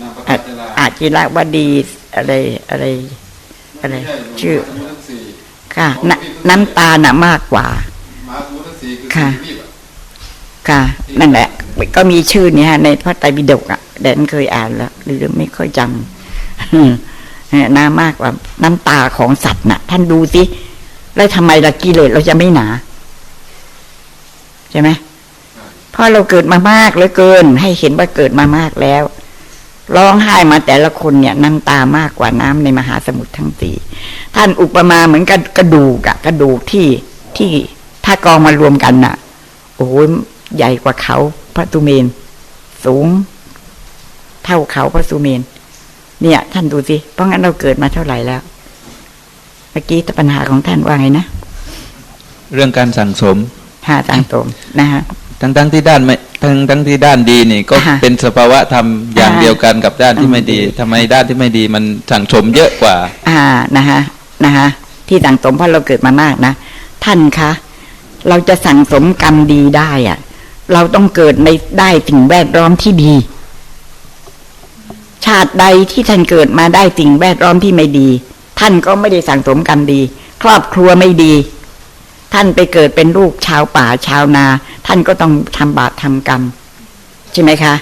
นางประอาภาจราอาจิระวดีอะไรอะไรอะไรชื่อ ค่ะนน้ำตาหนะมากกว่า ค่ะ ค่ะ นั่นแหละ ก็มีชื่อเนี่ยในพระไตรปิฎกอะแดนเคยอ่านแล้วหรือไม่ค่อยจำน่ามากกว่า น้ำตาของสัตว์น่ะ ท่านดูสิแล้วทำไมละกิเลสเราจะไม่หนา ใช่ไหมเพราะเราเกิดมามากเหลือเกิน ให้เห็นว่าเกิดมามากแล้ว ร้องไห้มาแต่ละคนเนี่ยน้ำตามากกว่าน้ำในมหาสมุทรทั้งสี่ท่านอุปมาเหมือนกับกระดูกอะกระดูกที่ที่ถ้ากองมารวมกันน่ะ โอ้ยใหญ่กว่าเขาพระสุเมน สูง เท่าเขาพระสุเมน เนี่ย ท่านดูสิเพราะงั้นเราเกิดมาเท่าไหร่แล้วเมื่อกี้ปัญหาของท่านว่าไงนะเรื่องการสั่งสมหาต่างตรงนะฮะทั้งทั้งที่ด้านไม่ ทั้งทั้งที่ด้านดีนี่ก็ค่ะเป็นสภาวะธรรมอย่างอ่าเดียวกันกับด้านที่ไม่ดีทำไมด้านที่ไม่ดีมันสั่งสมเยอะกว่า อ่านะฮะนะฮะที่ต่างสมเพราะเราเกิดมามากนะ ท่านคะ เราจะสั่งสมกรรมดีได้อะเราต้องเกิดในได้สิ่งแวดล้อมที่ดี ชาติใดที่ท่านเกิดมาได้สิ่งแวดล้อมที่ไม่ดี ท่านก็ไม่ได้สั่งสมกรรมดี ครอบครัวไม่ดี ท่านไปเกิดเป็นลูกชาวป่าชาวนา ท่านก็ต้องทำบาปทำกรรม ใช่ไหมคะ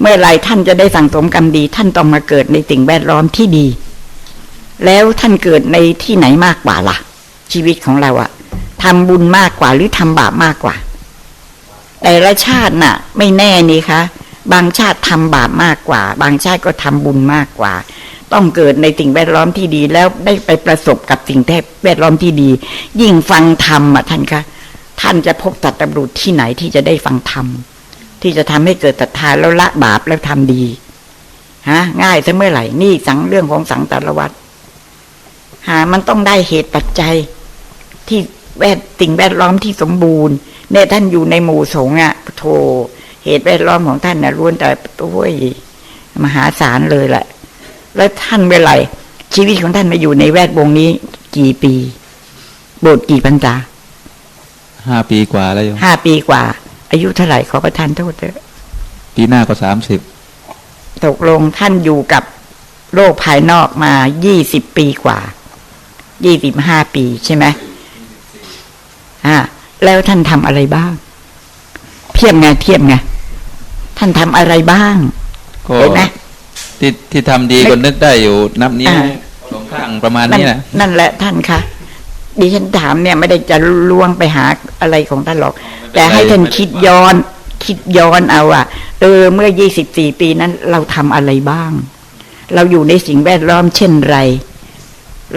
เมื่อไรท่านจะได้สั่งสมกรรมดี ท่านต้องมาเกิดในสิ่งแวดล้อมที่ดี แล้วท่านเกิดในที่ไหนมากกว่าล่ะ ชีวิตของเราอะทำบุญมากกว่าหรือทำบาปมากกว่า แต่ละชาติน่ะ ไม่แน่นี่คะ บางชาติทำบาปมากกว่า บางชาติก็ทำบุญมากกว่า ต้องเกิดในสิ่งแวดล้อมที่ดีแล้วได้ไปประสบกับสิ่งแวดล้อมที่ดี ยิ่งฟังธรรมอะท่านคะท่านจะพบตัตตบรุษที่ไหนที่จะได้ฟังธรรมที่จะทำให้เกิดศรัทธาแล้วละบาปแล้วทำดีฮะง่ายซะเมื่อไหร่นี่สังเรื่องของสังสารวัตรหา มันต้องได้เหตุปัจจัย ที่แวดสิ่งแวดล้อมที่สมบูรณ์เนี่ยท่านอยู่ในหมู่สงฆ์อะโธเหตุแวดล้อมของท่านนะล้วนแต่โอ้ยมหาศาลเลยแหละ แล้วท่านเมื่อไหร่ชีวิตของท่านมาอยู่ในแวดวงนี้ กี่ปี โบสถ์กี่พรรษาห้าปีกว่าแล้วโยมห้าปีกว่า อายุเท่าไหร่ขอประทานโทษเถอะปีหน้าก็สามสิบตกลงท่านอยู่กับโลกภายนอกมายี่สิบปีกว่า ยี่สิบห้าปีใช่ไหมอ่า แล้วท่านทำอะไรบ้าง เทียบไงเทียบไง ท่านทำอะไรบ้าง ก็เห็นไหม ที่ที่ทำดีก็นึกได้อยู่ นับนิ้วอ่าสองข้างประมาณนั่นนี้นะนั่นแหละท่านคะดิฉันถามเนี่ยไม่ได้จะล่วงไปหาอะไรของท่านหรอก แต่ให้ท่านคิดย้อนคิดย้อนเอาอะเออ เมื่อยี่สิบสี่ปีนั้น เราทำอะไรบ้าง เราอยู่ในสิ่งแวดล้อมเช่นไร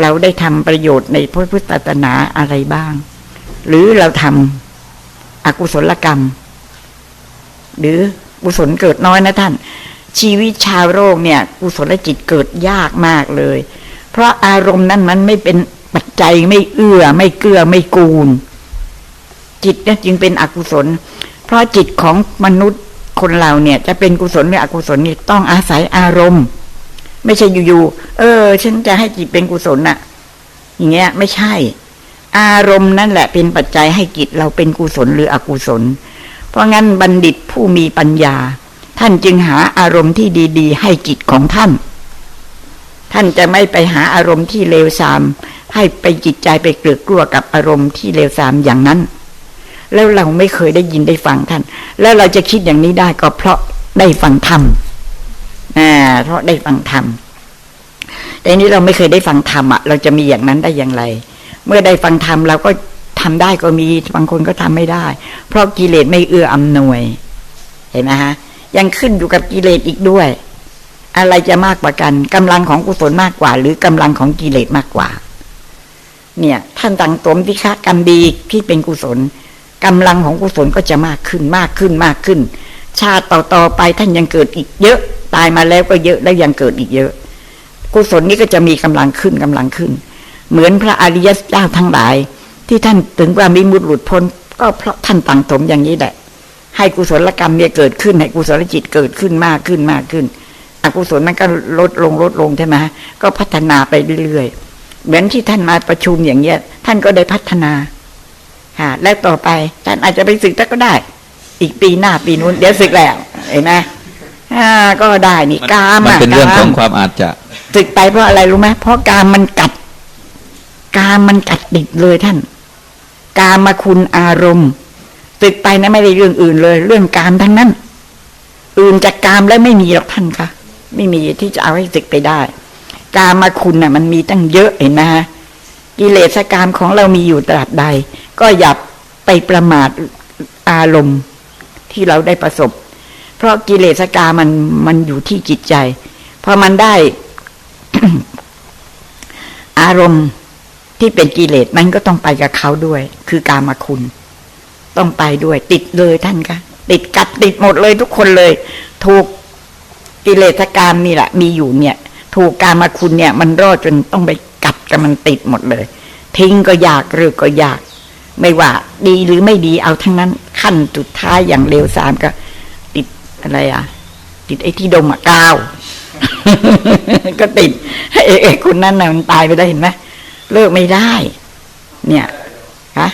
เราได้ทำประโยชน์ในพระพุทธศาสนาอะไรบ้าง หรือเราทำอกุศลกรรม หรือกุศลเกิดน้อยนะท่าน ชีวิตชาวโลกเนี่ยกุศลจิตเกิดยากมากเลย เพราะอารมณ์นั้นมันไม่เป็นปัจจัยไม่เอื้อ ไม่เกื้อไม่กูล จิตเนี่ยจึงเป็นอกุศล เพราะจิตของมนุษย์คนเราเนี่ย จะเป็นกุศลหรืออกุศลนี่ต้องอาศัยอารมณ์ ไม่ใช่อยู่ๆเออ ฉันจะให้จิตเป็นกุศลน่ะ อย่างเงี้ย ไม่ใช่ อารมณ์นั่นแหละเป็นปัจจัยให้จิตเราเป็นกุศลหรืออกุศล เพราะงั้นบัณฑิตผู้มีปัญญา ท่านจึงหาอารมณ์ที่ดีๆ ให้จิตของท่าน ท่านจะไม่ไปหาอารมณ์ที่เลวทราม ให้ไปจิตใจไปเกลือกลัวกับอารมณ์ที่เลวทรามอย่างนั้น แล้วเราไม่เคยได้ยินได้ฟังท่าน แล้วเราจะคิดอย่างนี้ได้ก็เพราะได้ฟังธรรมอ่าเพราะได้ฟังธรรมแต่นี้เราไม่เคยได้ฟังธรรมอะเราจะมีอย่างนั้นได้อย่างไร เมื่อได้ฟังธรรมเราก็ทำได้ก็มีบางคนก็ทำไม่ได้ เพราะกิเลสไม่เอื้ออำนวย เห็นไหมฮะ ยังขึ้นอยู่กับกิเลสอีกด้วย อะไรจะมากกว่ากันกำลังของกุศลมากกว่า หรือกำลังของกิเลสมากกว่า เนี่ย ท่านตังตมที่คะกรรมดีที่เป็นกุศลกำลังของกุศลก็จะมากขึ้นมากขึ้นมากขึ้น ชาติต่อๆไปท่านยังเกิดอีกเยอะ ตายมาแล้วก็เยอะแล้วยังเกิดอีกเยอะ กุศลนี้ก็จะมีกำลังขึ้นกำลังขึ้น เหมือนพระอริยเจ้าทั้งหลาย ที่ท่านถึงว่ามีมุดหลุดพ้น ก็เพราะท่านตังตมอย่างนี้แหละ ให้กุศลกรรมเนี่ยเกิดขึ้นให้กุศลจิตเกิดขึ้นมากขึ้นมากขึ้น อกุศลมันก็ลดลงลดลงใช่ไหมก็พัฒนาไปเรื่อยๆเหมือนที่ท่านมาประชุมอย่างเงี้ย ท่านก็ได้พัฒนาค่ะแล้วต่อไปท่านอาจจะไปศึกก็ได้ อีกปีหน้าปีนู้นเดี๋ยวศึกแล้วเห็นไหมอ่าอ่าก็ได้นี่กามมันอะเป็นเรื่องกาของมความอาจจะศึกไปเพราะอะไรรู้ไหมเพราะกามมันกัด กามมันกัดติดเลยท่าน กามมาคุณอารมณ์ ศึกไปนะไม่ได้เรื่องอื่นเลย เรื่องกามทั้งนั้น อื่นจากกามแล้วไม่มีหรอกท่านคะไม่มีที่จะเอาให้ศึกไปได้ กามมาคุณน่ะ มันมีตั้งเยอะเห็นไหมฮะกิเลสกามของเรามีอยู่ตราบใด ก็อย่าไปประมาทอารมณ์ที่เราได้ประสบ เพราะกิเลสกามมันมันอยู่ที่จิตใจพอมันได้อารมณ์ที่เป็นกิเลสมันก็ต้องไปกับเขาด้วย คือกามาคุณ ต้องไปด้วย ติดเลยท่านคะติดกัดติดหมดเลยทุกคนเลย ถูกกิเลสกามนี่แหละ มีอยู่เนี่ย ถูกกามาคุณเนี่ย มันรอดจนต้องไปกัดกับมันติดหมดเลย ทิ้งก็อยากหรือก็อยาก ไม่ว่า ดีหรือไม่ดีเอาทั้งนั้น ขั้นสุดท้ายอย่างเร็วสามก็ ติดอะไรอะ ติดไอ้ที่ดมอะกาวก็ติดไอ้คนนั้นน่ะมันตายไปได้วเห็นไหมเลิกไม่ได้ เนี่ยคะ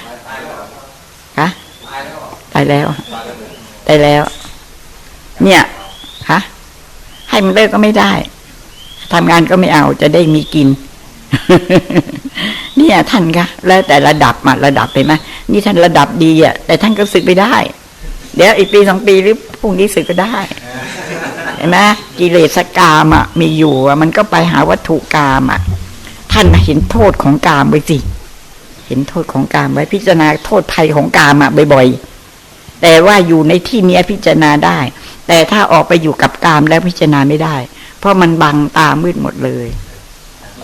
คะตายแล้วตายแล้ว เนี่ยคะให้มันเลิกก็ไม่ได้ทำงานก็ไม่เอาจะได้มีกิน เนี่ยท่านคะแล้วแต่ระดับมาระดับไปไหมนี่ท่านระดับดีอะ แต่ท่านก็สึกไปได้ เดี๋ยวอีกปีสองปีหรือพรุ่งนี้สึกก็ได้เห็นไหมกิเลสกามอะมีอยู่อะมันก็ไปหาวัตถุกามอะท่านเห็นโทษของกามไว้สิเห็นโทษของกามไว้พิจารณาโทษภัยของกามอะบ่อยๆ แต่ว่าอยู่ในที่นี้พิจารณาได้ แต่ถ้าออกไปอยู่กับกามแล้วพิจารณาไม่ได้ เพราะมันบังตามืดหมดเลย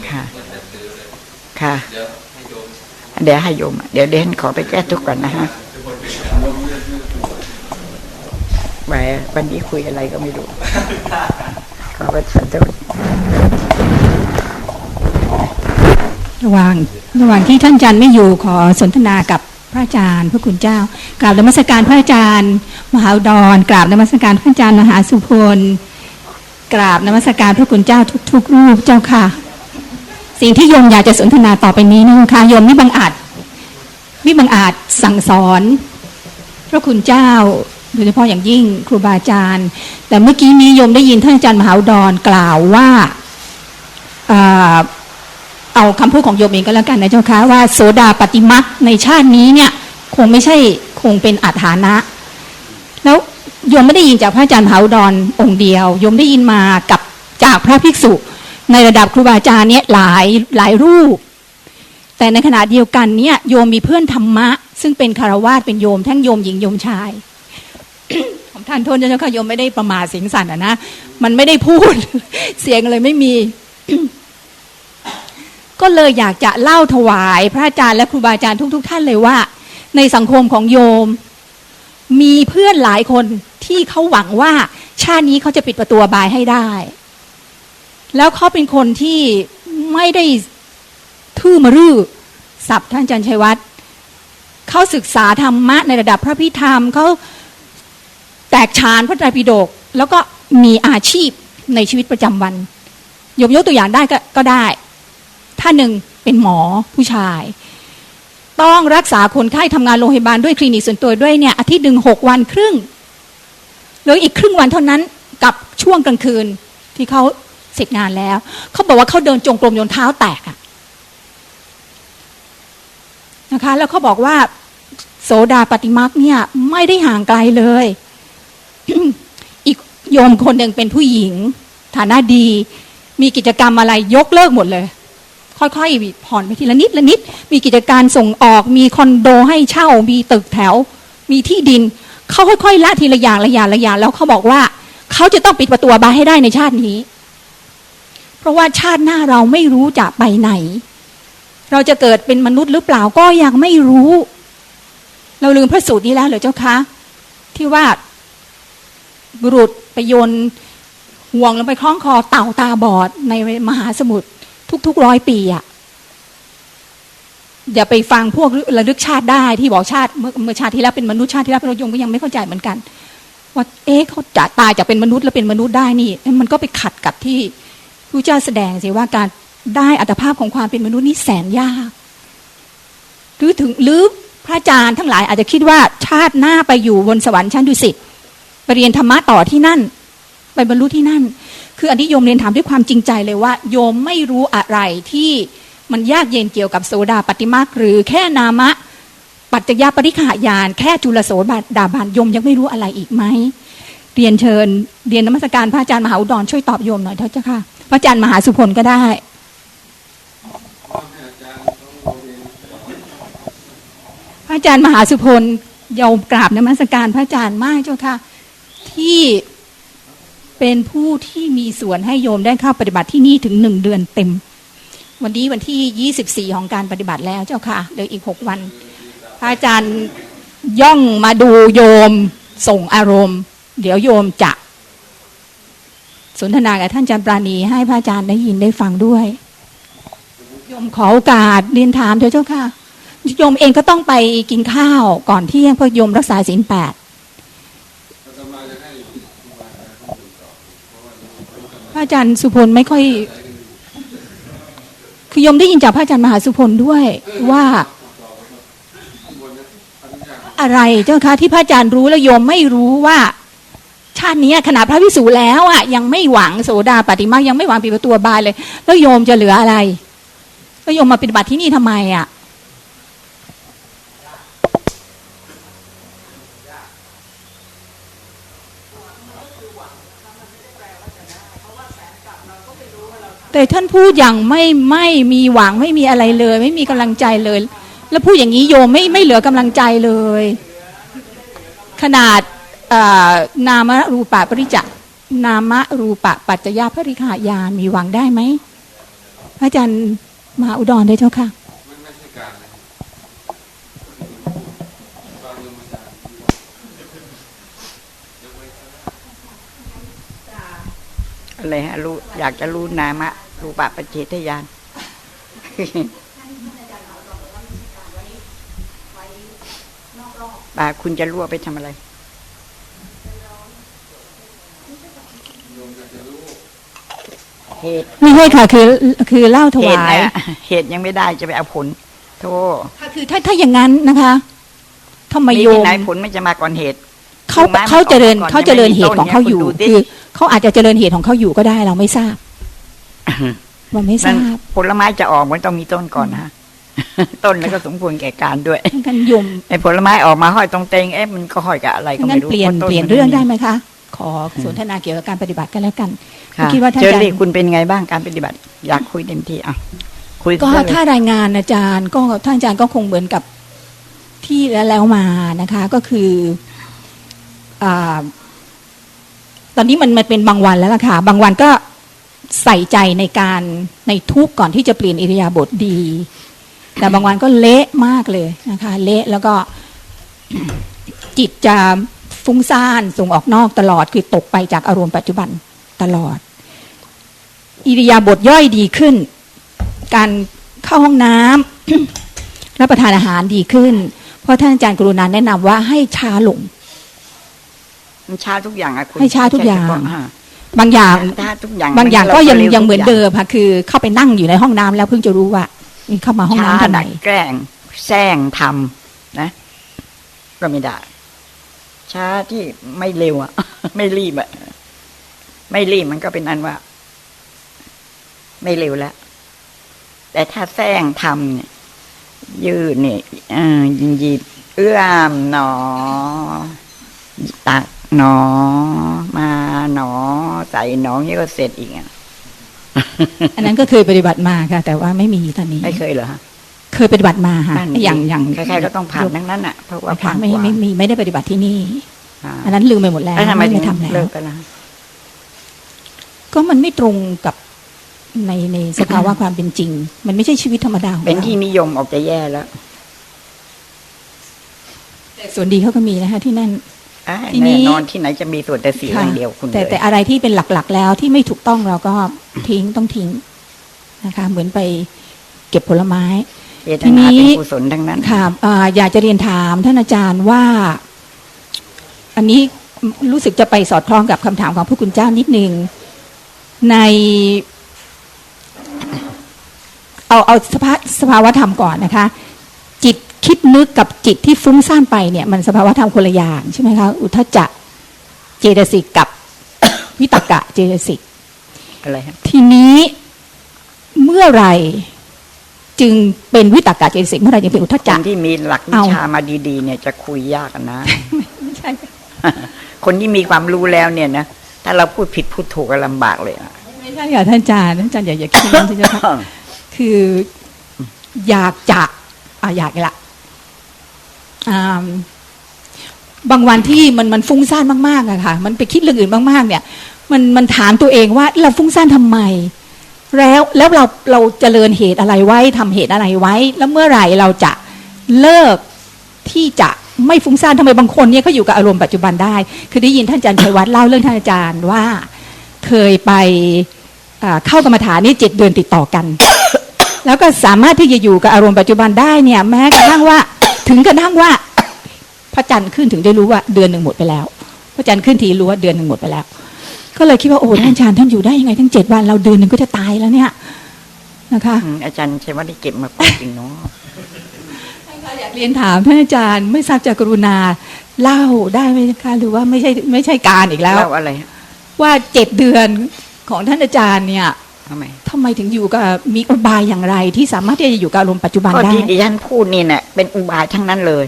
ค่ะ ค่ะเดี๋ยวให้โยม เดี๋ยวเดนขอไปแก้ทุกข์ก่อนนะฮะแหมวันนี้คุยอะไรก็ไม่รู้ ขอประทานโทษระหว่างระหว่างที่ท่านจารย์ไม่อยู่ขอสนทนากับ พระอาจารย์พระคุณเจ้ากราบนมัสการพระอาจารย์ มหาดอุดรกราบนมัสการพระอาจารย์มหาสุพลกราบนมัสการพระคุณเจ้าทุกๆรูปเจ้าค่ะ สิ่งที่โยมอยากจะสนทนาต่อไปนี้นะคะโยมม่บังอาจม่บังอาจสั่งสอน พระคุณเจ้าโดยเฉพาะอย่างยิ่งครูบาอาจารย์ แต่เมื่อกี้นี้โยมได้ยินท่านอาจารย์มหาดอุดรกล่าวว่าอ่า เอาคำพูดของโยมเองก็แล้วกันนะเจ้าค่ะว่าโสดาปฏิมักในชาตินี้เนี่ย คงไม่ใช่คงเป็นอัฐานะ แล้วโยมไม่ได้ยินจากพระอาจารย์มหาดอุดรองค์เดียวโยมได้ยินมากับจากพระภิกษุ ในระดับครูบาอาจารย์เนี่ยหลายหลายรูป แต่ในขณะเดียวกันเนี่ยโยมมีเพื่อนธรรมะ ซึ่งเป็นคารวาสเป็นโยมทั้งโยมหญิงโยมชายผมท่านโทษเจ้าค่ะโยมไม่ได้ประมาทเสียงสั่นอะนะมันไม่ได้พูด เสียงเลยไม่มี ก็เลยอยากจะเล่าถวายพระอาจารย์และครูบาอาจารย์ทุกๆท่านเลยว่า ในสังคมของโยม มีเพื่อนหลายคนที่เขาหวังว่า ชาตินี้เขาจะปิดประตูบายให้ได้ แล้วเขาเป็นคนที่ไม่ได้ทื่อมารื้อสับท่านอาจารย์ชัยวัฒน์เขาศึกษาธรรมะในระดับพระพิธรรมเขาแตกฉานพระไตรปิฎกแล้วก็มีอาชีพในชีวิตประจำวันยกยกตัวอย่างได้ก็ก็ได้ ท่านหนึ่งเป็นหมอผู้ชาย ต้องรักษาคนไข้ทำงานโรงพยาบาลด้วยคลินิกส่วนตัวด้วยเนี่ยอาทิตย์หนึ่งหกวันครึ่งหลืออีกครึ่งวันเท่านั้นกับช่วงกลางคืนที่เขาเสร็จงานแล้ว เขาบอกว่าเขาเดินจงกรมจนเท้าแตกอะนะคะ แล้วเขาบอกว่า โสดาปฏิมักเนี่ย ไม่ได้ห่างไกลเลย อีกโยมคนหนึ่งเป็นผู้หญิง ฐานะดี มีกิจกรรมอะไรยกเลิกหมดเลย ค่อยๆ ผ่อนไปทีละนิดละนิด มีกิจการส่งออก มีคอนโดให้เช่า มีตึกแถว มีที่ดิน เขาค่อยๆ ละทีละอย่างละอย่างละอย่างแล้วเขาบอกว่า เขาจะต้องปิดประตูบายให้ได้ในชาตินี้ เพราะว่าชาติหน้าเราไม่รู้จะไปไหน เราจะเกิดเป็นมนุษย์หรือเปล่าก็ยังไม่รู้ เราลืมพระสูตรนี้แล้วเหรอเจ้าคะที่ว่าบุรุษไปโยนห่วงลงไปคล้องคอเต่าตาบอดในมหาสมุทร ทุกๆร้อยปีอะอย่าไปฟังพวกระลึกชาติได้ที่บอกชาติเมื่อเมื่อชาติที่แล้วเป็นมนุษย์ชาติที่แล้วเป็นรถยงก็ยังไม่เข้าใจเหมือนกัน ว่าเอ๊ะเขาจะตายจากเป็นมนุษย์แล้วเป็นมนุษย์ได้นี่ มันก็ไปขัดกับที่พระเจ้าแสดงสิว่าการได้อัตภาพของความเป็นมนุษย์นี่แสนยากหรือถึงหรือพระอาจารย์ทั้งหลายอาจจะคิดว่าชาติหน้าไปอยู่บนสวรรค์ชั้นดุสิตไปเรียนธรรมะต่อที่นั่น ไปบรรลุที่นั่น คืออันนี้โยมเรียนถามด้วยความจริงใจเลยว่า โยมไม่รู้อะไรที่มันยากเย็นเกี่ยวกับโสดาปฏิมาหรือแค่นามะ ปัจจยปริขายาน แค่จุลโสดาบานโยมยังไม่รู้อะไรอีกไหมเรียนเชิญเรียนนมัสการพระอาจารย์มหาอุดรช่วยตอบโยมหน่อยเถอะเจ้าค่ะพระอาจารย์มหาสุพลก็ได้พระอาจารย์มหาสุพลโยมกราบนมัสการพระอาจารย์มากเจ้าค่ะ ที่ เป็นผู้ที่มีส่วนให้โยมได้เข้าปฏิบัติที่นี่ถึงหนึ่งเดือนเต็ม วันนี้วันที่ยี่สิบสี่ของการปฏิบัติแล้วเจ้าค่ะเหลืออีกหกวันพระอาจารย์ย่องมาดูโยมส่งอารมณ์ เดี๋ยวโยมจะ สนทนากับท่านอาจารย์ปราณีให้พระอาจารย์ได้ยินได้ฟังด้วย โยมขอโอกาสเรียนถามเถอะเจ้าค่ะโยมเองก็ต้องไปกินข้าวก่อนเที่ยงเพราะโยมรักษาศีลแปด พระอาจารย์สุพลไม่ค่อย คือยมได้ยินจากพระอาจารย์มหาสุพลด้วยว่าอะไรเจ้าคะที่พระอาจารย์รู้แล้วโยมไม่รู้ว่า ชาตินี้ขนาดพระวิสูจน์แล้วอะ ยังไม่หวังโสดาปฏิมายังไม่หวังปิประตูบายเลย แล้วโยมจะเหลืออะไร แล้วโยมมาปฏิบัติที่นี่ทำไมอะ แต่ท่านพูดอย่างไม่ไม่มีหวังไม่มีอะไรเลย ไม่มีกำลังใจเลย แล้วพูดอย่างนี้โยมไม่ไม่เหลือกำลังใจเลย ขนาดนามรูปะปริจจนามรูปะปัจจยาภริขายามีหวังได้ไหมพระอาจารย์มหาอุดรได้เจ้าค่ะอะไรฮะรู้อยากจะรู้นามะ รูปะปัจเจทยานป่าคุณจะรั่วไปทำอะไรเหตุไม่ใช่ค่ะคือคือเล่าถเหตุวายนะเหตุยังไม่ได้จะไปเอาผล โทษค่ะคือถ้าถ้าอย่างนั้นนะคะทำไมมีโยที่มไหนผลไม่จะมาก่อนเหตุเขาถูกไหมเขาเจริญมันออกมาก่อนเขาเจริญยังไม่มีเหตุของเขาอยู่ต้นเนี่ยคุณดูดิคือเขาอาจจะเจริญเหตุของเขาอยู่ก็ได้เราไม่ทราบ เราไม่ทนั่นราบผลไม้จะออกมันต้องมีต้นก่อนนะฮะต้นแล้วก็สมควรแก่การด้วยงั้นโยมไอ้ผลไม้ออกมาห้อยตรงเตงเอ๊ะมันก็ห้อยกับอะไรก็งั้ไม่นรู้เปลี่ยนพาะต้เปลี่ยนมัเรื่องม่มีได้ไหมคะ ขอสนทนาเกี่ยวกับการปฏิบัติกันแล้วกันค่ะคิดว่าท่านเจออาจารรี่ย์คุณเป็นไงบ้างการปฏิบัติ อยากคุยเต็มที่อะคุยก็ได้เลยถ้ารายงานอาจารย์ก็ท่านอาจารย์ก็คงเหมือนกับที่แล้วแล้วมานะคะ ก็คืออ่าตอนนี้มันมันเป็นบางวันแล้วล่ะค่ะ บางวันก็ ใส่ใจในการในทุกข์ก่อนที่จะเปลี่ยนอิริยาบถดี แต่บางวันก็เละมากเลยนะคะ เละแล้วก็จิตจะฟุ้งซ่านส่งออกนอกตลอดคือตกไปจากอารมณ์ปัจจุบันตลอด อิริยาบถย่อยดีขึ้น การเข้าห้องน้ำรับประทานอาหารดีขึ้น เพราะท่านอาจารย์กรุณาแนะนำว่าให้ช้าลงมันช้าทุกอย่างอะคุณให้ช้าทุกอย่าง ไม่ใช่เฉพะฮะบางอย่างช้าทุกอย่างบางอย่างก็ยังร็วยังเหมือนทุเดิมค่ะคือ เข้าไปนั่งอยู่ในห้องน้ำแล้วเพิ่งจะรู้ว่าเข้ามาห้องช้าน้ำทำไมดักแกล้งแซงทำนะ ก็ไม่ได้ช้าที่ไม่เร็วอะไม่รีบอะไม่รีบมันก็เป็นอันว่า ไม่เร็วแล้ว แต่ถ้าแซงทำเนี่ย ยืดเนี่ยเอ่อยินยีเอื้อมหนอตัก หนอ มาหนอ ใส่หนอนี่ก็เสร็จอีกอะอันนั้นก็เคยปฏิบัติมาค่ะ แต่ว่าไม่มีตอนนี้ไม่เคยเหรอฮะเคยปฏิบัติมาค่ะนั่นอย่างอย่างใครๆก็ต้องผ่านทั้งนั้นอะเพราะว่านะคะผ่านไม่กว่าไม่มีไม่ได้ปฏิบัติที่นี่อ่าอันนั้นลืมไปหมดแล้วแล้วทำไมถึไม่งทำแล้เลิวกไปล่ะก็มันไม่ตรงกับในในสภาวะความเป็นจริง มันไม่ใช่ชีวิตธรรมดาของเป็นเราที่นิยมออกจะแย่แล้วแต่ส่วนดีเขาก็มีนะคะที่นั่นอะ ทีนี้แน่นอนที่ไหนจะมีส่วนแต่เสียอย่างเดียวคุณแต่เลยแต่อะไรที่เป็นหลักๆ แล้วที่ไม่ถูกต้องเราก็ทิ้งต้องทิ้งนะคะ เหมือนไปเก็บผลไม้เจตทีนี้นาเป็นกุศลทั้งนั้นค่ะอ่าอยากจะเรียนถามท่านอาจารย์ว่า อันนี้รู้สึกจะไปสอดคล้องกับคำถามของพระคุณเจ้านิดนึงใน เอาเอาสภาสภาวธรรมก่อนนะคะจิต คิดนึกกับจิตที่ฟุ้งซ่านไปเนี่ยมันสภาวธรรมคนละอย่างใช่ไหมคะอุทจจะเจตสิกกับวิตกะเจตสิกอะไรฮะทีนี้เมื่อไหรจึงเป็นวิตกะเจตสิกเมื่อไหรจึงเป็นอุทธคจักนที่มีหลักวิเอาชามาดีๆ เนี่ยจะคุยยากอะนะไม่ใช่คนที่มีความรู้แล้วเนี่ยนะถ้าเราพูดผิดพูดถูกก็ลำบากเลยอะไม่ใช่ค่ะท่านอาจารย์ท่านอาจารย์อย่าอย่าคิดอย่างนั้นสิเจ้าค่ะคืออยากจะอะอยากอีกละอ่า บางวันที่มันมันฟุ้งซ่านมากๆอะค่ะ มันไปคิดเรื่องอื่นมากๆ เนี่ย มันมันถามตัวเองว่าเราฟุ้งซ่านทำไม แล้วแล้วเราเราเจริญเหตุอะไรไว้ทำเหตุอะไรไว้ แล้วเมื่อไหร่เราจะเลิกที่จะไม่ฟุ้งซ่านทำไมบางคนเนี่ยเขาอยู่กับอารมณ์ปัจจุบันได้ คือได้ยินท่านอาจารย์ชัยวัฒน์เล่าเรื่องท่านอาจารย์ว่าเคยไปเข้ากรรมฐานนี่เจ็ดเดือนติดต่อกัน แล้วก็สามารถที่จะอยู่กับอารมณ์ปัจจุบันได้เนี่ย แม้กระทั่งว่า ถึงกระทั่งว่า พระจันทร์ขึ้นถึงได้รู้ว่าเดือนหนึ่งหมดไปแล้ว พระจันทร์ขึ้นทีรู้ว่าเดือนหนึ่งหมดไปแล้ว ก็เลยคิดว่าโอ้ท่านอาจารย์ท่านอยู่ได้ยังไงทั้งเจ็ดวันเราเดือนหนึ่งก็จะตายแล้วเนี่ยนะคะอืมอาจารย์ใช่ว่าได้เก็บมาพูดจริงเนาะอยากเรียนถามท่านอาจารย์ไม่ทราบจะกรุณาเล่าได้ไหมคะหรือว่าไม่ใช่ไม่ใช่การอีกแล้วเล่าอะไรฮะว่าเจ็ดเดือนของท่านอาจารย์เนี่ย ทำไมทำไมถึงอยู่กับมีอุบายอย่างไร ที่สามารถที่จะอยู่กับอารมณ์ปัจจุบันก็ได้ที่ดิฉันพูดนี่เนี่ยเป็นอุบายทั้งนั้นเลย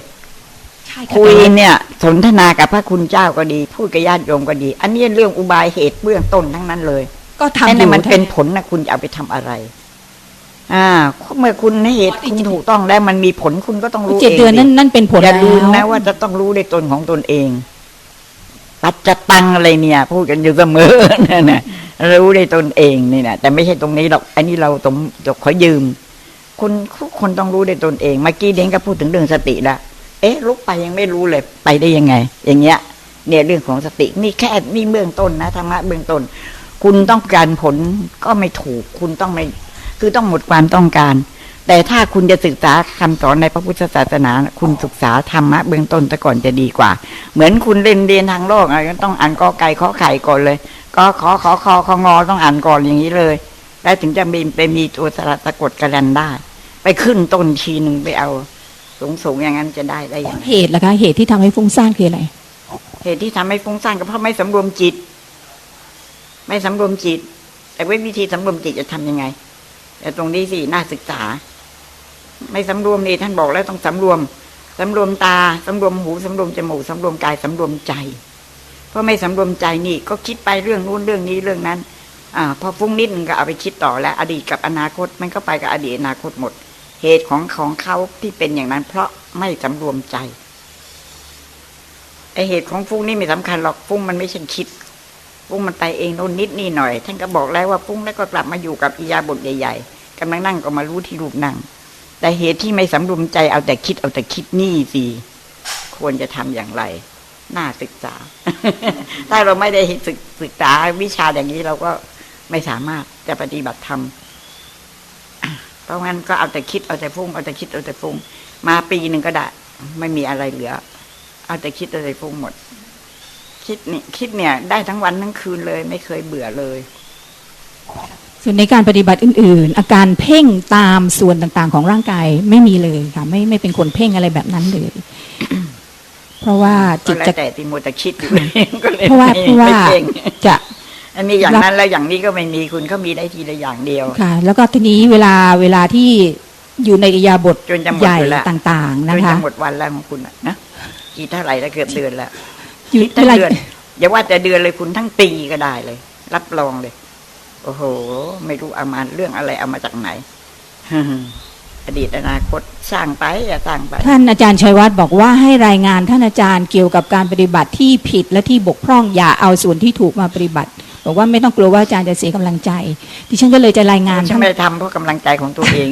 ใช่ค่ะคุยเนี่ย สนทนากับพระคุณเจ้าก็ดี พูดกับญาติโยมก็ดี อันนี้เรื่องอุบายเหตุเบื้องต้นทั้งนั้นเลย ก็ทำไอ้อนั่นยู่มันเป็นท่าผลนะคุณจะเอาไปทำอะไร อ่า เมื่อคุณให้เหตุคุณถูกต้องแล้วมันมีผลคุณก็ต้องรู้เจ็ดเองเดือนนั่นดินั่นเป็นผลอย่าแล้วลืมนะว่าจะต้องรู้ในตนของตนเองปัจจตังอะไรเนี่ย พูดกันอยู่เสมอนั่นนะ รู้ได้ตนเองนี่นะแต่ไม่ใช่ตรงนี้หรอกอันนี้เราต้องขอยืม คนทุกคนต้องรู้ได้ตนเองเมื่อกี้เด้งก็พูดถึงเรื่องสติละเอ๊ะลุกไปยังไม่รู้เลยไปได้ยังไง อย่างเงี้ย เนี่ยเรื่องของสตินี่แค่นี่เบื้องต้นนะธรรมะเบื้องต้น คุณต้องการผลก็ไม่ถูก คุณต้องไม่คือต้องหมดความต้องการ แต่ถ้าคุณจะศึกษาคำสอนในพระพุทธศาสนา คุณศึกษาธรรมะเบื้องต้นแต่ก่อนจะดีกว่า เหมือนคุณเรียนเรียนทางโลกอะไรก็ต้องอ่านกอไก่ขอไข่ก่อนเลย ก็ขอขอคอของอต้องอ่านก่อนอย่างนี้เลย แล้วถึงจะมีไปมีตัวสระสะกดกระดันได้ ไปขึ้นต้นทีหนึ่งไปเอาสูงสูงๆอย่างนั้นจะได้ได้ยังไงเหตุล่ะคะ เหตุที่ทำให้ฟุ้งซ่านคืออะไร เหตุที่ทำให้ฟุ้งซ่านก็เพราะไม่สำรวมจิต ไม่สำรวมจิต แต่วิธีสำรวมจิตจะทำยังไง แต่ตรงนี้สิน่าศึกษา ไม่สำรวมนี่ท่านบอกแล้วต้องสำรวมสำรวมตาสำรวมหูสำรวมจมูกสำรวมกายสำรวมใจ เพราะไม่สำรวมใจนี่ก็คิดไปเรื่องนู้นเรื่องนี้เรื่องนั้น อ่า พอฟุ้งนิดนึงก็เอาไปคิดต่อแล้ว อดีตกับอนาคตมันก็ไปกับอดีตอนาคตหมด เหตุของของเขาที่เป็นอย่างนั้น เพราะไม่สำรวมใจไอเหตุของฟุ้งนี่ไม่สำคัญหรอกฟุ้งมันไม่ใช่คิดฟุ้งมันไปเองโน่นนิดนี่หน่อย ท่านก็บอกแล้วว่าฟุ้งแล้วก็กลับมาอยู่กับอิยาบทใหญ่ ๆกำลังนั่งก็มารู้ที่รูปนั่ง แต่เหตุที่ไม่สำรวมใจเอาแต่คิดเอาแต่คิดนี่สิควรจะทำอย่างไร น่าศึกษา ถ้าเราไม่ได้ศึกศึกษาวิชาอย่างนี้เราก็ไม่สามารถจะปฏิบัติธรรมเพราะงั้นก็เอาแต่คิดเอาแต่ฟุ้งเอาแต่คิดเอาแต่ฟุ้งมาปีหนึ่งก็ได้ไม่มีอะไรเหลือ เอาแต่คิดเอาแต่ฟุ้งหมด คิดนี่คิดเนี่ย ได้ทั้งวันทั้งคืนเลย ไม่เคยเบื่อเลย ส่วนในการปฏิบัติอื่น ๆ อาการเพ่งตามส่วนต่างๆ ของร่างกายไม่มีเลยค่ะ ไม่ไม่เป็นคนเพ่งอะไรแบบนั้นเลย เพราะว่าก็จิตแล้วจะแต่ที่มัวแต่คิดอยู่ก็เลยเพราะว่าไม่เพราะว่าไม่เก่งจะอันนี้อย่างนั้นแล้วอย่างนี้ก็ไม่มีคุณเขามีได้ทีละอย่างเดียวค่ะ แล้วก็ทีนี้เวลาเวลาที่อยู่ในอิริยาบทจนจะหมดใหญ่อยู่แล้วต่างๆจนะนคะจะหมดวันแล้วของคุณอะนะกี่เท่าไหร่แล้วเกือบเดือนแล้วอยู่คิดเวทั้งลาเดือนอย่าว่าแต่เดือนเลยคุณทั้งปีก็ได้เลย รับรองเลย โอ้โห ไม่รู้เอามาเรื่องอะไรเอามาจากไหนอดีตอนาคตสร้างไปอย่าสร้างไป ท่านอาจารย์ชัยวัฒน์บอกว่าให้รายงานท่านอาจารย์เกี่ยวกับการปฏิบัติที่ผิดและที่บกพร่องอย่าเอาส่วนที่ถูกมาปฏิบัติ บอกว่าไม่ต้องกลัวว่าอาจารย์จะเสียกำลังใจดิฉันก็เลยจะรายงานฉันท่านไม่ได้ทำเพราะกำลังใจของตัวเอง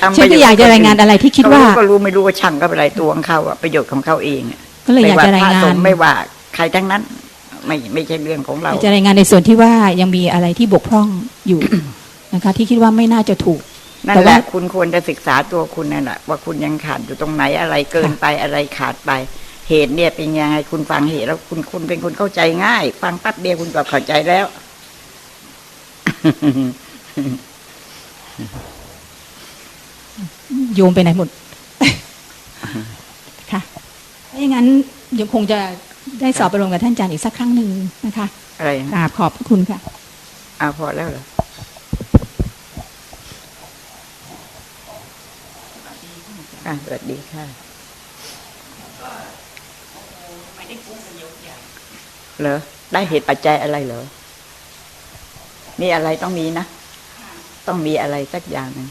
ทำฉันก็อยากจะรายงานอะไรที่คิดว่าเขรู้ก็รู้ไม่รู้ว่าช่างก็เป็นไรตัวของเขาอะประโยชน์ของเขาเองอะก็เลยอยากจะรายไม่ว่พงาสนงฆ์ไม่ว่าใครทั้งนั้น ไม่ไม่ใช่เรื่องของเราอยากจะรายงานในส่วนที่ว่ายังมีอะไรที่บกพร่องอยู่นะคะ ที่คิดว่าไม่น่าจะถูกนั่นแต่แหว่าละคุณควรจะศึกษาตัวคุณนั่นแหละว่าคุณยังขาดอยู่ตรงไหนอะไรเกินไปอะไรขาดไป เหตุเนี่ยเป็นยังไงคุณฟังเหตุแล้วคุณคุณเป็นคนเข้าใจง่าย ฟังปั๊บเดียวคุณก็เข้าใจแล้วโยมไปไหนหมด ค่ะถ้าอย่างนั้นยังคงจะ ได้สอบประลมกับท่านอาจารย์อีกสักครั้งหนึ่งนะคะ อะไรกราบขอบพระคุณค่ะอ้าวพอแล้วเหรออะสวัสดีค่ะไม่ได้ฟุ้งกันยกใหญ่เหรอได้เหตุปัจจัยอะไรเหรอ มีอะไรต้องมีนะค่ะต้องมีอะไรสักอย่างหนึ่ง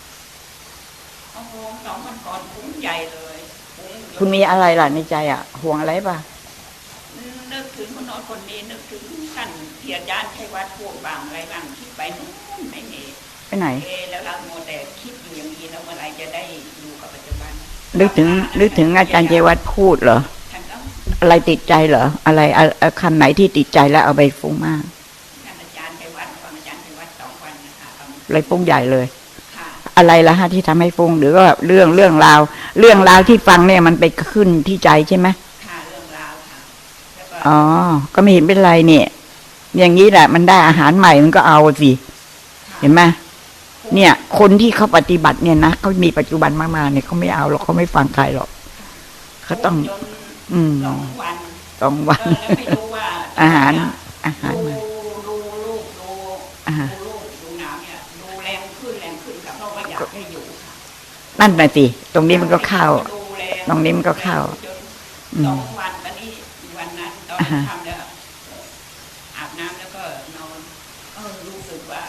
โอ้โหสองวันก่อนฟุ้งใหญ่เลยฟุ้งคุณมีอะไรล่ะในใจอะ ห่วงอะไรป่ะนึกถึง คนโน้นคนนี้นึกถึงท่านเทียญาติชัยวัดพูดบางอะไรบางคิดไปนู่นไม่มีไปไหนเอะแล้วเราโมวแต่คิดอยู่อย่างนี้แล้วเมื่อไหรจะได้อยู่กับปัจจุบันนึกถึงนึกถึงอาจารย์เจวัตพูดเหรอท่านก็อะไรติดใจเหรออะไรอะอะคำไหนที่ติดใจแล้วเอาไปฟุ้งมากท่านอาจารย์ชัยวัดฟังอาจารย์ชัยวัดสองวันนะคะตอนเลยฟุ้งใหญ่เลยค่ะอะไรล่ะฮะที่ทำให้ฟุ้งหรือว่าเรื่องเรื่องราว เรื่องราวที่ฟังเนี่ยมันไปขึ้นที่ใจใช่ไหมค่ะเรื่องราวค่ะแล้วก็ อ๋อ ก็ไม่เห็นเป็นไรเนี่ย อย่างนี้แหละ มันได้อาหารใหม่มันก็เอาสิ เห็นไหมเนี่ย คนที่เขาปฏิบัติเนี่ยนะเขามีปัจจุบันมากๆเนี่ยเขาไม่เอาหรอกเขาไม่ฟังใครหรอกเขาต้องจนอืมสองวันสองวันเออแล้วไม่รู้ว่าอาหาร อาหารดูใหม่ดูลูกดูอ่าดูลูกดูน้ำเนี่ยดูแรงขึ้นแรงขึ้นค่ะเพราะว่าอยากให้อยู่ค่ะนั่นน่ะสิ ตรงนี้มันก็เข้าดูแลตรงนี้มันก็เข้าจนอืม ทำแล้วอาบน้ำแล้วก็นอนเออรู้สึกว่า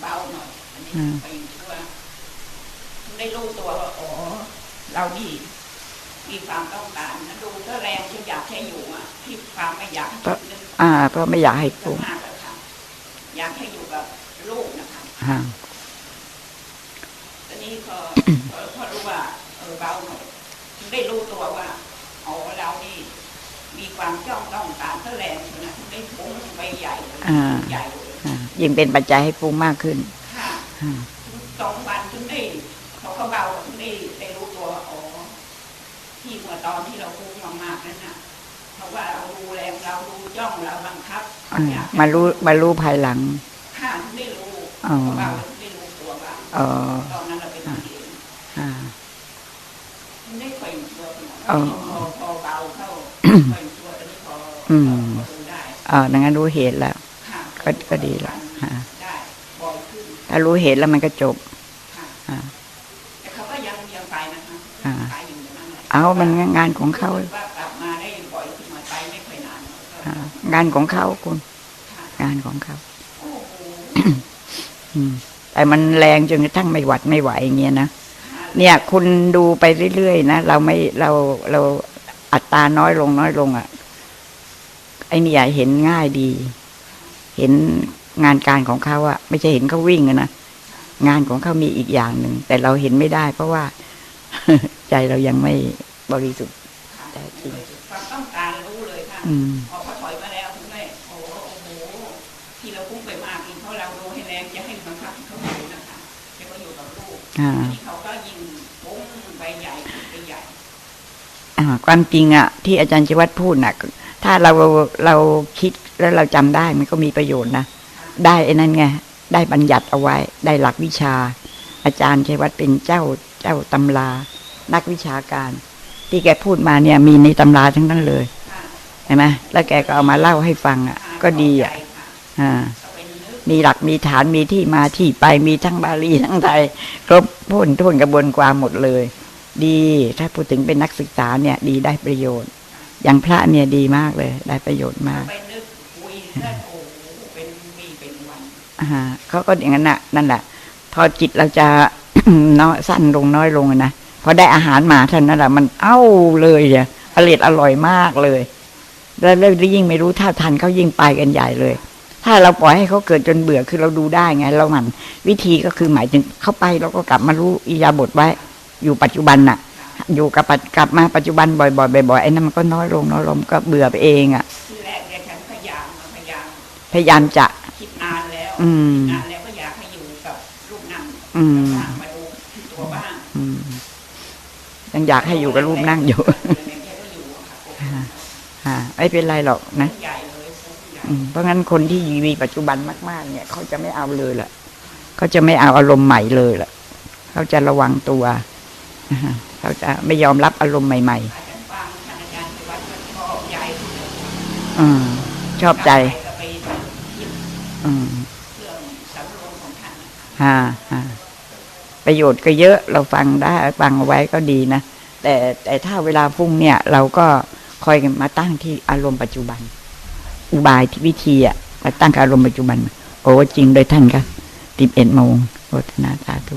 เบาหน่อย อันนี้ไปทั่วได้รู้ตัวว่าอ๋อเรานี่มีความต้องการนะดูก็แรงที่อยากให้อยู่อะ ที่ความไม่อยากให้อยู่อ่าเพราะไม่อยากให้สฟุ้งมากเลยค่ะอยากให้อยู่กับลูกนะคะอ่าตอนนี้พอพอพอรู้ว่า เออเบาหน่อยถึงได้รู้ตัวว่าอ๋อเรานี่มี ความจ้องต้องการก็แรงนะถึงได้ฟุ้งไปใหญ่เลยอ่าใหญ่เลยอ่ายิ่งเป็นปัจจัยให้ฟุ้งมากขึ้นค่ะอ่าถึงสองวันถึงได้พอเขาเบาถึงได้ได้รู้ตัวว่าอ๋อที่เมื่อตอนที่เราฟุ้งมากๆนั่นน่ะเพราะว่าเราดูแรงเราดูจ้องเราบังคับอ่าอยกให้มารู้มารู้ภายหลังค่ะถึงได้รู้อ๋อเพราะว่าเราถึงได้รู้ตัวว่าอ๋อตอนนั้นเราเป็นเองอ่าไม่ค่อยตัวขนาดอ๋อ นั้นพอพอเบาเข้าค่อยตัวตอนนี้พอ อืม พอดูได้ อ่าดังนั้นรู้เหตุแล้วค่ะก็ก็ดีละฮะได้บ่อยขึ้นถ้ารู้เหตุแล้วมันก็จบค่ะอ่าแต่เขาก็ยังยังไปนะคะอ่าไปอยู่อย่างนั้นแหละเอามันงานของเขารู้สึกว่ากลับมาได้บ่อยขึ้นมาไปไม่ค่อยนานก็อ่างานของเขาคุณค่ะงานของเขาโอ้โหอืมแต่มันแรงจนกระทั่งไม่หวัดไม่ไหวอย่างเงี้ยนะค่ะเนี่ย คุณดูไปเรื่อยๆนะเราไม่เราเราอัตราน้อยลงน้อยลงอะ ไอ้เนี่ยเห็นง่ายดี เห็นงานการของเขาอะไม่ใช่เห็นเขาวิ่งอะนะงานของเขามีอีกอย่างหนึ่ง แต่เราเห็นไม่ได้ เพราะว่า ใจเรายังไม่บริสุทธิ์ค่ะแต่จริงความต้องการรู้เลยค่ะอืมพอเขาถอยมาแล้วถึงได้โอ้โหโอ้โหที่เราพุ่งไปมากอีกเพราะเราดูให้แรงจะให้บังคับให้เขาอยู่นะคะให้เขาอยู่กับลูกอ่าอันนี้เขาก็ยิงปุ้งไปใหญ่ไปใหญ่อ่าความจริงอะที่อาจารย์ชิวัตรพูดน่ะ ถ้าเราเราคิดแล้วเราจำได้มันก็มีประโยชน์นะ ได้ไอ้นั่นไง ได้บัญญัติเอาไว้ ได้หลักวิชา อาจารย์ชัยวัฒน์เป็นเจ้าเจ้าตำรา นักวิชาการ ที่แกพูดมาเนี่ย มีในตำราทั้งนั้นเลยเห็นไหมแล้วแกก็เอามาเล่าให้ฟังอะ ก็ดีอะอ่ามีหลักมีฐานมีที่มาที่ไปมีทั้งบาลีทั้งไทยครบพ้นทุนกระบวนความหมดเลย ดีถ้าพูดถึงเป็นนักศึกษาเนี่ย ดีได้ประโยชน์ อย่างพระเนี่ยดีมากเลย ได้ประโยชน์มากไปนึกคุยแล้วโอ้โหเป็นมีเป็นวันอ่าเขาก็อย่างนั้นน่ะ นั่นแหละ พอจิตเราจะน้อยสั้นลงน้อยลงอะนะพอได้อาหารมาเท่านั้นแหละมันเอ้าเลยอะอร่อยอร่อยมากเลย แล้วแล้วยิ่งไม่รู้ท่าทันเขายิ่งไปกันใหญ่เลย ถ้าเราปล่อยให้เขาเกิดจนเบื่อคือเราดูได้ไง เราหมันวิธีก็คือหมายถึงเข้าไปเราก็กลับมารู้อิยาบทไว้ อยู่ปัจจุบันน่ะ อยู่กับปัจกลับมาปัจจุบันบ่อยๆบ่อยๆไอ้นั่นมันก็น้อยลงน้อยลงก็เบื่อไปเองอะที่แรกเนี่ยฉันพยายามพยายามพยายามจะคิดนานแล้วอืมนานแล้วก็อยากให้อยู่กับลูกนั่งอืมบ้างมาดูที่ตัวบ้างอืมยังอยากให้อยู่กับรูปนั่งอยู่เนี่ยแกก็อยู่อะค่ะอ่าไม่เป็นไรหรอกนะใหญ่เลยใหญ่อืมเพราะงั้นคนที่มีปัจจุบันมากๆ เนี่ย เขาจะไม่เอาเลยล่ะ เขาจะไม่เอาอารมณ์ใหม่เลยล่ะ เขาจะระวังตัว นะฮะเขาจะไม่ยอมรับอารมณ์ใหม่ๆอืมชอบใจอืมเครื่องสำรวมของท่านนะคะฮะฮะประโยชน์ก็เยอะเราฟังได้ฟังเอาไว้ก็ดีนะแต่แต่ถ้าเวลาฟุ้งเนี่ย เราก็คอยมาตั้งที่อารมณ์ปัจจุบัน อุบายที่วิธีอะมาตั้งอารมณ์ปัจจุบัน โอ้จริงโดยท่านก็ติบเอ็ดโมงโอทนาสาธุ